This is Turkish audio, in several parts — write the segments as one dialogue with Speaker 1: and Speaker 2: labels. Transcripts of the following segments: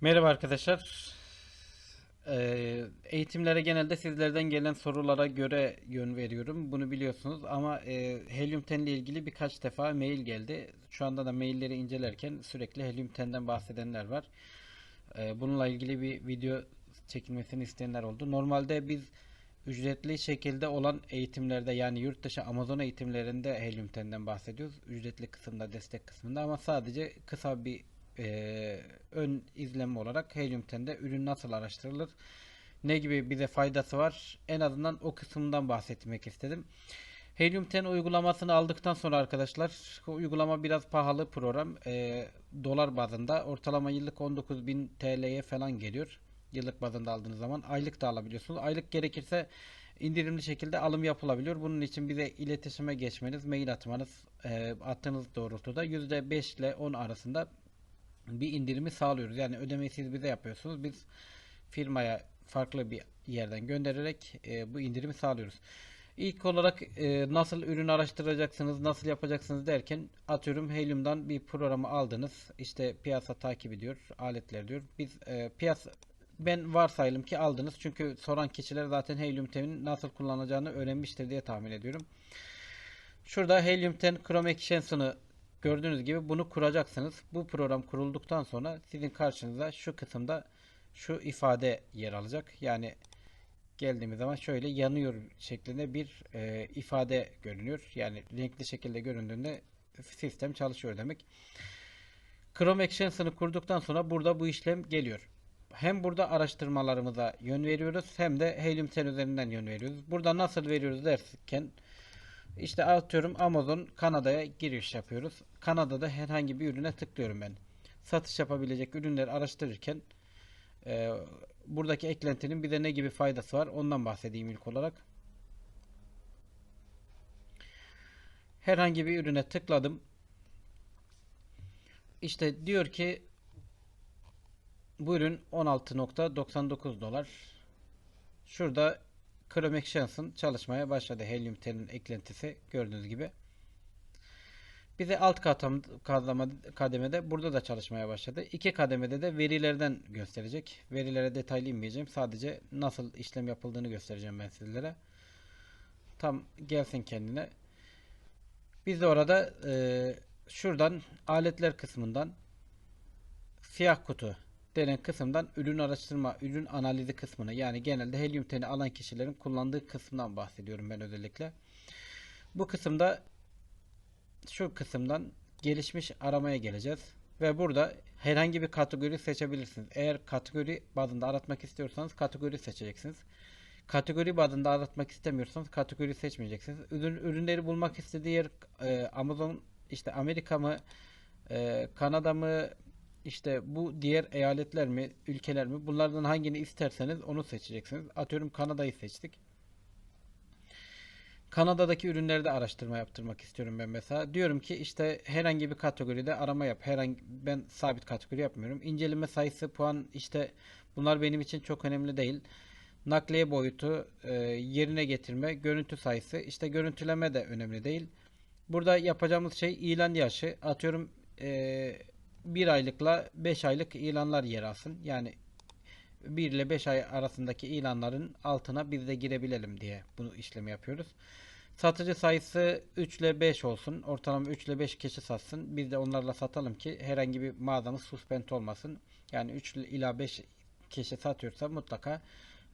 Speaker 1: Merhaba arkadaşlar. Ee, eğitimlere genelde sizlerden gelen sorulara göre yön veriyorum. Bunu biliyorsunuz ama e, Helium 10 ile ilgili birkaç defa mail geldi. Şu anda da mailleri incelerken sürekli Helium 10'den bahsedenler var. Ee, bununla ilgili bir video çekilmesini isteyenler oldu. Normalde biz ücretli şekilde olan eğitimlerde yani yurt dışı Amazon eğitimlerinde Helium 10'den bahsediyoruz. Ücretli kısımda, destek kısmında ama sadece kısa bir e, ön izleme olarak Helium 10'de ürün nasıl araştırılır, ne gibi bize faydası var en azından o kısımdan bahsetmek istedim. Helium 10 uygulamasını aldıktan sonra arkadaşlar uygulama biraz pahalı program e, dolar bazında ortalama yıllık 19.000 TL'ye falan geliyor. Yıllık bazında aldığınız zaman aylık da alabiliyorsunuz. Aylık gerekirse indirimli şekilde alım yapılabiliyor. Bunun için bize iletişime geçmeniz, mail atmanız, e, attığınız doğrultuda %5 ile 10 arasında bir indirimi sağlıyoruz. Yani ödemeyi siz bize yapıyorsunuz. Biz firmaya farklı bir yerden göndererek e, bu indirimi sağlıyoruz. İlk olarak e, nasıl ürün araştıracaksınız, nasıl yapacaksınız derken atıyorum Helium'dan bir programı aldınız. İşte piyasa takibi diyor, aletler diyor. Biz e, piyasa ben varsayalım ki aldınız. Çünkü soran kişiler zaten Helium 10'in nasıl kullanacağını öğrenmiştir diye tahmin ediyorum. Şurada Helium 10 Chrome Extension'ı gördüğünüz gibi bunu kuracaksınız. Bu program kurulduktan sonra sizin karşınıza şu kısımda şu ifade yer alacak. Yani geldiğimiz zaman şöyle yanıyor şeklinde bir e, ifade görünüyor. Yani renkli şekilde göründüğünde sistem çalışıyor demek. Chrome Extension'ı kurduktan sonra burada bu işlem geliyor. Hem burada araştırmalarımıza yön veriyoruz hem de Helium 10 üzerinden yön veriyoruz. Burada nasıl veriyoruz derken işte atıyorum Amazon Kanada'ya giriş yapıyoruz. Kanada'da herhangi bir ürüne tıklıyorum ben. Satış yapabilecek ürünleri araştırırken e, buradaki eklentinin bir de ne gibi faydası var ondan bahsedeyim ilk olarak. Herhangi bir ürüne tıkladım. İşte diyor ki bu ürün 16.99 dolar. Şurada Chrome Extension çalışmaya başladı. Helium 10'in eklentisi gördüğünüz gibi. Bize alt kademede burada da çalışmaya başladı. İki kademede de verilerden gösterecek. Verilere detaylı inmeyeceğim. Sadece nasıl işlem yapıldığını göstereceğim ben sizlere. Tam gelsin kendine. Biz de orada e, şuradan aletler kısmından siyah kutu denen kısımdan ürün araştırma, ürün analizi kısmını yani genelde Helium 10'i alan kişilerin kullandığı kısımdan bahsediyorum ben özellikle. Bu kısımda şu kısımdan gelişmiş aramaya geleceğiz. Ve burada herhangi bir kategori seçebilirsiniz. Eğer kategori bazında aratmak istiyorsanız kategori seçeceksiniz. Kategori bazında aratmak istemiyorsanız kategori seçmeyeceksiniz. Ürün, ürünleri bulmak istediği yer e, Amazon işte Amerika mı e, Kanada mı işte bu diğer eyaletler mi, ülkeler mi? Bunlardan hangini isterseniz onu seçeceksiniz. Atıyorum Kanada'yı seçtik. Kanada'daki ürünlerde araştırma yaptırmak istiyorum ben mesela. Diyorum ki işte herhangi bir kategoride arama yap. Herhangi ben sabit kategori yapmıyorum. İnceleme sayısı, puan işte bunlar benim için çok önemli değil. Nakliye boyutu, e, yerine getirme, görüntü sayısı, işte görüntüleme de önemli değil. Burada yapacağımız şey ilan yaşı. Atıyorum e, 1 aylıkla 5 aylık ilanlar yer alsın. Yani 1 ile 5 ay arasındaki ilanların altına biz de girebilelim diye bunu işlemi yapıyoruz. Satıcı sayısı 3 ile 5 olsun. Ortalama 3 ile 5 kişi satsın. Biz de onlarla satalım ki herhangi bir mağazamız suspend olmasın. Yani 3 ila 5 kişi satıyorsa mutlaka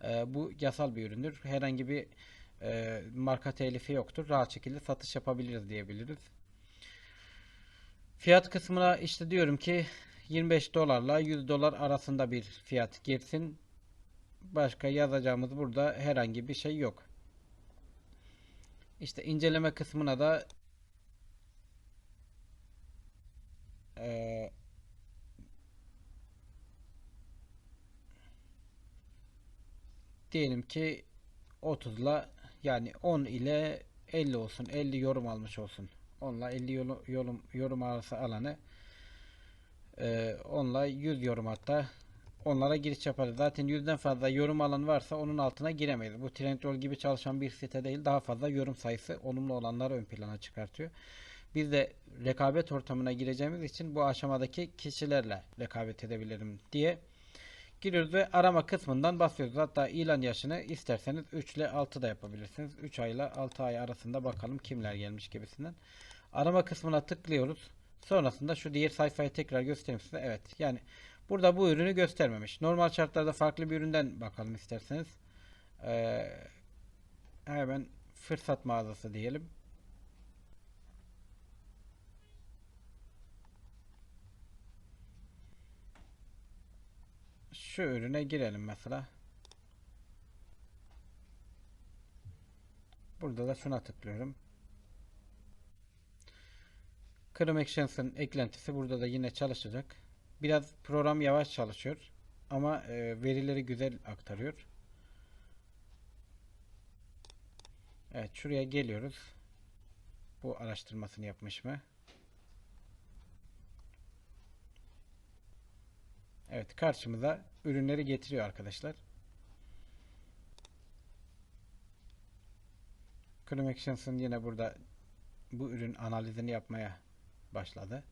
Speaker 1: e, bu yasal bir üründür. Herhangi bir e, marka telifi yoktur. Rahat şekilde satış yapabiliriz diyebiliriz. Fiyat kısmına işte diyorum ki 25 dolarla 100 dolar arasında bir fiyat girsin. Başka yazacağımız burada herhangi bir şey yok. İşte inceleme kısmına da eee diyelim ki 30 ile yani 10 ile 50 olsun. 50 yorum almış olsun. Onunla 50 yorum, yorum, yorum arası alanı e, onunla 100 yorum hatta onlara giriş yaparız. Zaten yüzden fazla yorum alan varsa onun altına giremeyiz. Bu Trendyol gibi çalışan bir site değil. Daha fazla yorum sayısı olumlu olanları ön plana çıkartıyor. Biz de rekabet ortamına gireceğimiz için bu aşamadaki kişilerle rekabet edebilirim diye Giriyoruz ve arama kısmından basıyoruz. Hatta ilan yaşını isterseniz 3 ile 6 da yapabilirsiniz. 3 ay ile 6 ay arasında bakalım kimler gelmiş gibisinden. Arama kısmına tıklıyoruz. Sonrasında şu diğer sayfayı tekrar göstereyim size. Evet yani burada bu ürünü göstermemiş. Normal şartlarda farklı bir üründen bakalım isterseniz. Ee, hemen fırsat mağazası diyelim. Şu ürüne girelim mesela. Burada da şuna tıklıyorum. Chrome Actions'ın eklentisi burada da yine çalışacak. Biraz program yavaş çalışıyor ama e, verileri güzel aktarıyor. Evet şuraya geliyoruz. Bu araştırmasını yapmış mı? Evet karşımıza ürünleri getiriyor arkadaşlar. Chrome yine burada bu ürün analizini yapmaya başladı.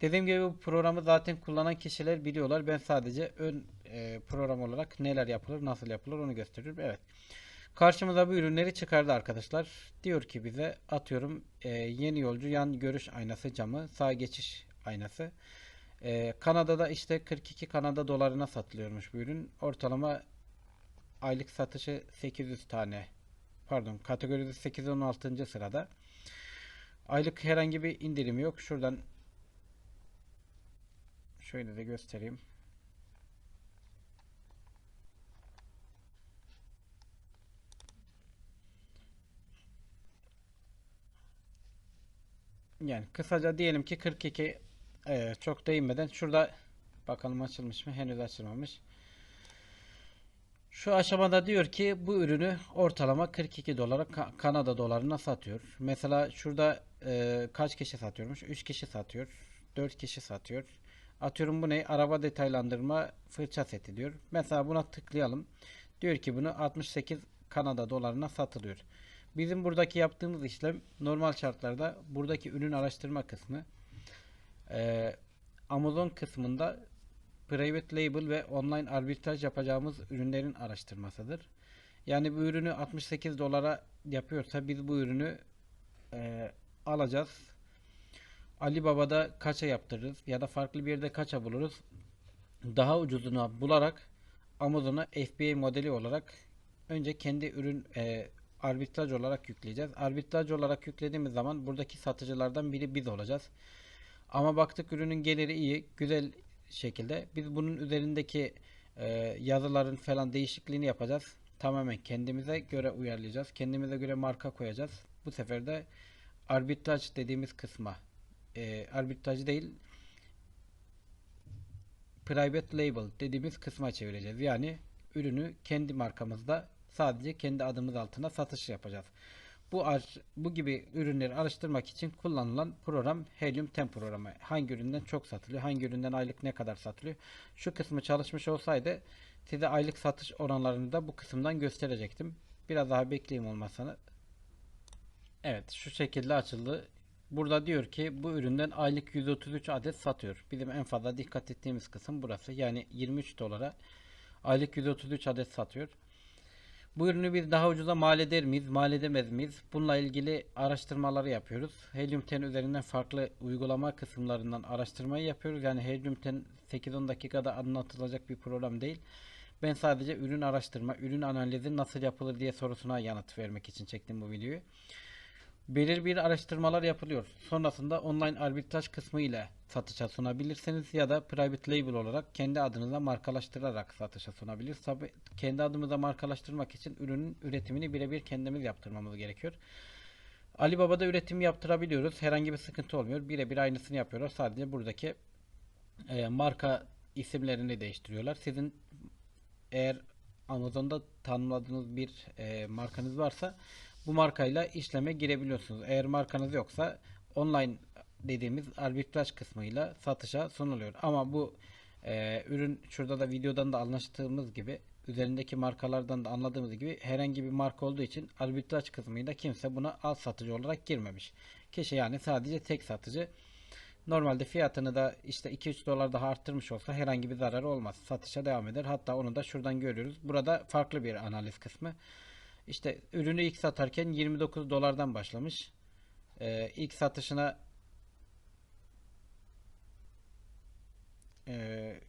Speaker 1: Dediğim gibi bu programı zaten kullanan kişiler biliyorlar. Ben sadece ön e, program olarak neler yapılır, nasıl yapılır onu gösteriyorum. Evet. Karşımıza bu ürünleri çıkardı arkadaşlar. Diyor ki bize atıyorum e, yeni yolcu yan görüş aynası camı, sağ geçiş aynası. E, Kanada'da işte 42 Kanada dolarına satılıyormuş bu ürün. Ortalama aylık satışı 800 tane. Pardon, kategoride 8-16. sırada. Aylık herhangi bir indirim yok. Şuradan şöyle de göstereyim. Yani kısaca diyelim ki 42 e, çok değinmeden şurada bakalım açılmış mı? Henüz açılmamış. Şu aşamada diyor ki bu ürünü ortalama 42 dolara Ka- Kanada dolarına satıyor. Mesela şurada e, kaç kişi satıyormuş? 3 kişi satıyor. 4 kişi satıyor. Atıyorum bu ne? Araba detaylandırma fırça seti diyor. Mesela buna tıklayalım. Diyor ki bunu 68 Kanada dolarına satılıyor. Bizim buradaki yaptığımız işlem normal şartlarda buradaki ürün araştırma kısmı e, Amazon kısmında private label ve online arbitraj yapacağımız ürünlerin araştırmasıdır. Yani bu ürünü 68 dolara yapıyorsa biz bu ürünü e, alacağız. Alibaba'da kaça yaptırırız ya da farklı bir yerde kaça buluruz. Daha ucuzunu bularak Amazon'a FBA modeli olarak önce kendi ürün e, arbitraj olarak yükleyeceğiz. Arbitraj olarak yüklediğimiz zaman buradaki satıcılardan biri biz olacağız. Ama baktık ürünün geliri iyi, güzel şekilde. Biz bunun üzerindeki e, yazıların falan değişikliğini yapacağız. Tamamen kendimize göre uyarlayacağız. Kendimize göre marka koyacağız. Bu sefer de arbitraj dediğimiz kısma e, arbitraj değil private label dediğimiz kısma çevireceğiz. Yani ürünü kendi markamızda sadece kendi adımız altına satış yapacağız. Bu bu gibi ürünleri araştırmak için kullanılan program Helium 10 programı. Hangi üründen çok satılıyor, hangi üründen aylık ne kadar satılıyor. Şu kısmı çalışmış olsaydı size aylık satış oranlarını da bu kısımdan gösterecektim. Biraz daha bekleyeyim olmasını. Evet şu şekilde açıldı. Burada diyor ki bu üründen aylık 133 adet satıyor. Bizim en fazla dikkat ettiğimiz kısım burası. Yani 23 dolara aylık 133 adet satıyor. Bu ürünü biz daha ucuza mal eder miyiz, mal edemez miyiz? Bununla ilgili araştırmaları yapıyoruz. Helium 10 üzerinden farklı uygulama kısımlarından araştırmayı yapıyoruz. Yani Helium 10 8-10 dakikada anlatılacak bir program değil. Ben sadece ürün araştırma, ürün analizi nasıl yapılır diye sorusuna yanıt vermek için çektim bu videoyu. Belirli bir araştırmalar yapılıyor. Sonrasında online arbitraj kısmı ile satışa sunabilirsiniz ya da private label olarak kendi adınıza markalaştırarak satışa sunabilirsiniz. Tabi kendi adımıza markalaştırmak için ürünün üretimini birebir kendimiz yaptırmamız gerekiyor. Alibaba'da üretim yaptırabiliyoruz. Herhangi bir sıkıntı olmuyor. Birebir aynısını yapıyorlar. Sadece buradaki e, marka isimlerini değiştiriyorlar. Sizin eğer Amazon'da tanımladığınız bir e, markanız varsa bu markayla işleme girebiliyorsunuz. Eğer markanız yoksa online dediğimiz arbitraj kısmıyla satışa sunuluyor. Ama bu e, ürün şurada da videodan da anlaştığımız gibi üzerindeki markalardan da anladığımız gibi herhangi bir marka olduğu için arbitraj kısmıyla kimse buna alt satıcı olarak girmemiş. Kişi yani sadece tek satıcı Normalde fiyatını da işte 2-3 dolar daha arttırmış olsa herhangi bir zararı olmaz. Satışa devam eder. Hatta onu da şuradan görüyoruz. Burada farklı bir analiz kısmı. İşte ürünü ilk satarken 29 dolardan başlamış. Ee, ilk satışına e,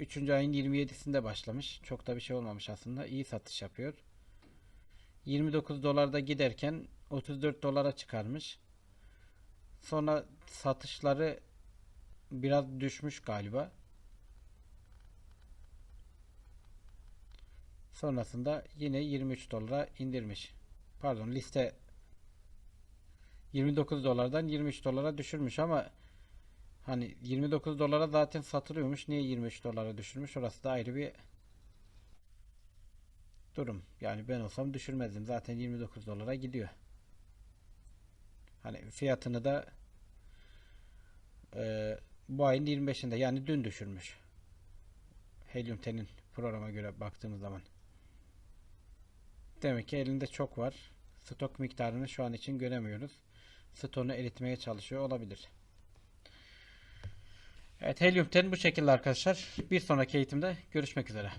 Speaker 1: 3. ayın 27'sinde başlamış. Çok da bir şey olmamış aslında. İyi satış yapıyor. 29 dolarda giderken 34 dolara çıkarmış. Sonra satışları biraz düşmüş galiba. Sonrasında yine 23 dolara indirmiş. Pardon liste 29 dolardan 23 dolara düşürmüş ama hani 29 dolara zaten satılıyormuş. Niye 23 dolara düşürmüş? Orası da ayrı bir durum. Yani ben olsam düşürmezdim. Zaten 29 dolara gidiyor. Hani fiyatını da e, bu ayın 25'inde yani dün düşürmüş. Helium 10'in programa göre baktığımız zaman. Demek ki elinde çok var. Stok miktarını şu an için göremiyoruz. Stoğunu eritmeye çalışıyor olabilir. Evet Helium 10 bu şekilde arkadaşlar. Bir sonraki eğitimde görüşmek üzere.